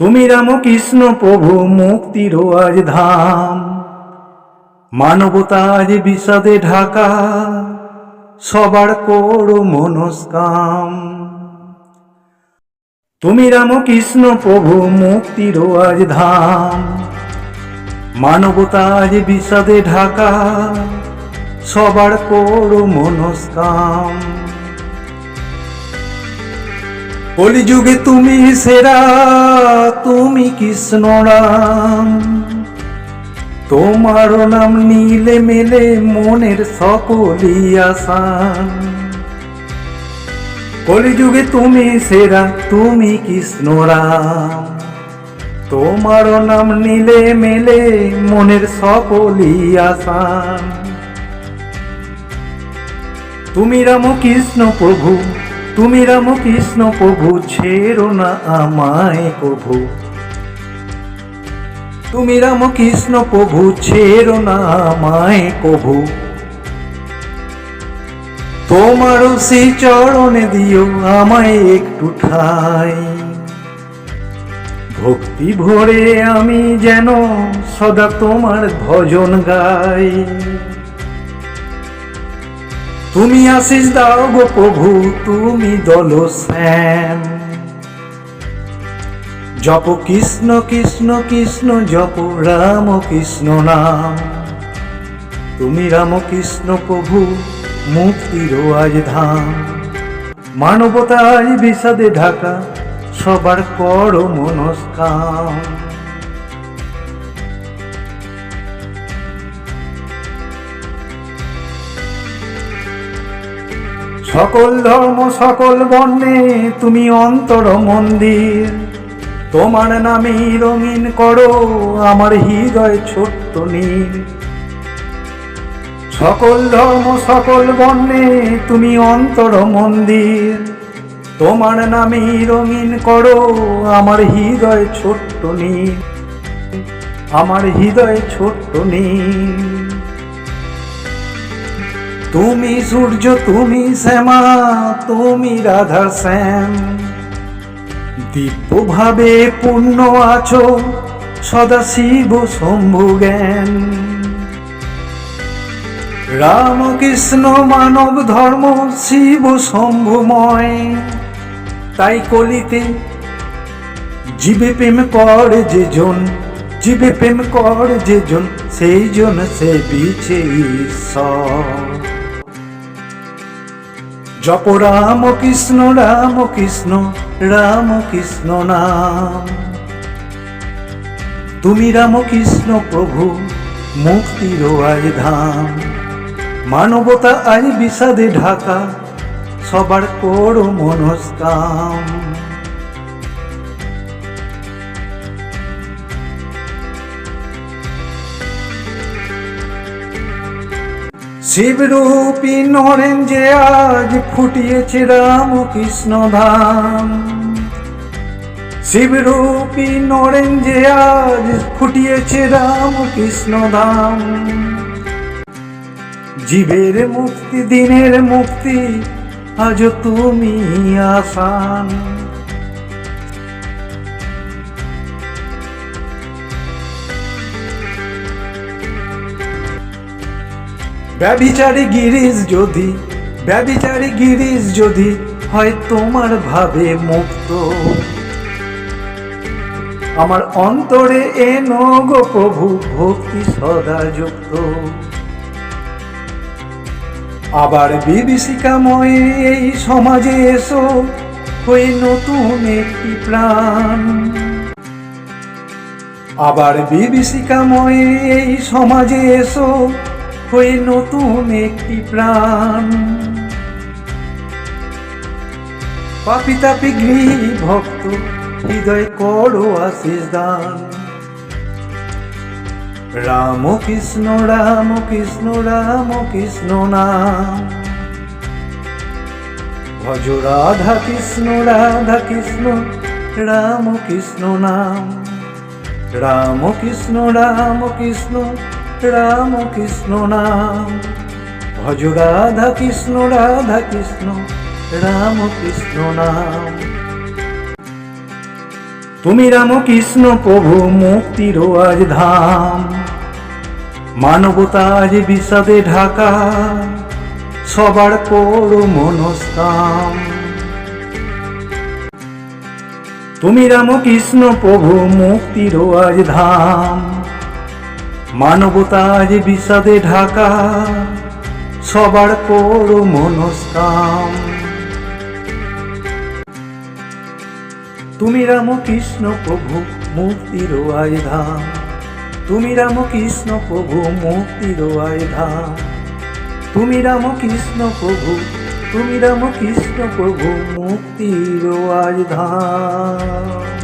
তুমি রামকৃষ্ণ প্রভু মুক্তির আজ ধাম। মানবতা আজ বিষাদে ঢাকা, সবার করো মনস্কাম। তুমি রামকৃষ্ণ প্রভু মুক্তির আজ ধাম। মানবতা আজ বিষাদে ঢাকা, সবার করো মনস্কাম। কলিযুগে তুমি সেরা, তুমি কৃষ্ণ রাম। তোমার নাম নীলে মেলে মনের সকলি আসান। কলিযুগে তুমি সেরা, তুমি কৃষ্ণ রাম। তোমার নাম নীলে মেলে মনের সকলি আসান। তুমি রামকৃষ্ণ প্রভু তুমি রামকৃষ্ণ প্রভু, ছেড়ো না আমায় প্রভু। তুমি রামকৃষ্ণ প্রভু, ছেড়ো না আমায় প্রভু। তোমারও সেই চরণে দিও আমায় একটু ঠাই। ভক্তি ভরে আমি যেন সদা তোমার ভজন গাই। তুমি আশিস দাও গো প্রভু, তুমি দল শ্যাম জপ কৃষ্ণ কৃষ্ণ কৃষ্ণ, জপ রাম কৃষ্ণ নাম। তুমি রাম কৃষ্ণ প্রভু মুক্তির আজ ধাম। মানবতায় বিষাদে ঢাকা, সবার কর মনস্কাম। সকল ধর্ম, সকল বর্ণে তুমি অন্তর মন্দির। তোমার নামে রঙিন করো, আমার হৃদয় ছোট্ট নীল। সকল ধর্ম, সকল বর্ণে তুমি অন্তর মন্দির। তোমার নামে রঙিন করো, আমার হৃদয় ছোট্ট নীল। আমার হৃদয় ছোট্ট নীল। তুমি সূর্য, তুমি শ্যামা, তুমি রাধা শ্যাম। দিব্যভাবে পূর্ণ আছো, সদা শিব শম্ভু জ্ঞান। রামকৃষ্ণ মানব ধর্ম শিব শম্ভুময়। তাই কলিতে জীবে প্রেম কর যে জন, জীবে প্রেম কর যে জন, সেই জন সে বিছে ঈশ্বর। জপ রাম কৃষ্ণ রাম কৃষ্ণ রাম কৃষ্ণ নাম। তুমি রাম কৃষ্ণ প্রভু, মুক্তির আয় ধাম। মানবতা আজ বিষাদে ঢাকা, সবার করো মনস্কাম। শিবরূপী নরেন যে আজ ফুটিয়েছে রাম কৃষ্ণ ধাম। শিবরূপী নরেন যে আজ ফুটিয়েছে রাম কৃষ্ণ ধাম। জীবের মুক্তি, দিনের মুক্তি আজ তুমি আসান। ব্যবিচারী গিরিশ যদি ব্যবিচারী গিরিশ যদি হয় তোমার ভাবে মুক্ত। আমার অন্তরে এ গো প্রভু, ভক্তি সদা যুক্ত। আবার বিভীষিকাময় এই সমাজে এসো হয়ে নতুন একটি প্রাণ। আবার বিভীষিকাময় এই সমাজে এসো হয়ে নতুন একটি প্রাণ। পাপি তাপি গৃহী ভক্ত, হৃদয় করো আশিস দান। রাম কৃষ্ণ রাম কৃষ্ণ রাম কৃষ্ণ নাম। ভজ রাধা কৃষ্ণ রাধা কৃষ্ণ রাম কৃষ্ণ নাম। রাম কৃষ্ণ রাম কৃষ্ণ রাম কৃষ্ণ নাম। ভজ রাধা কৃষ্ণ রাধা কৃষ্ণ, রাম কৃষ্ণ নাম। তুমি রামকৃষ্ণ প্রভু, মুক্তির আজ ধাম। মানবতা আজ বিষাদে ঢাকা, সবার করো মনস্কাম। তুমি রামকৃষ্ণ প্রভু, মুক্তির আজ ধাম। মানবতা আজ বিষাদে ঢাকা, সবার করো মনস্কাম। তুমি রামকৃষ্ণ প্রভু মুক্তির আয় ধাম তুমি রামকৃষ্ণ প্রভু মুক্তির আয় ধাম তুমি রামকৃষ্ণ প্রভু, তুমি রামকৃষ্ণ প্রভু মুক্তির আয় ধাম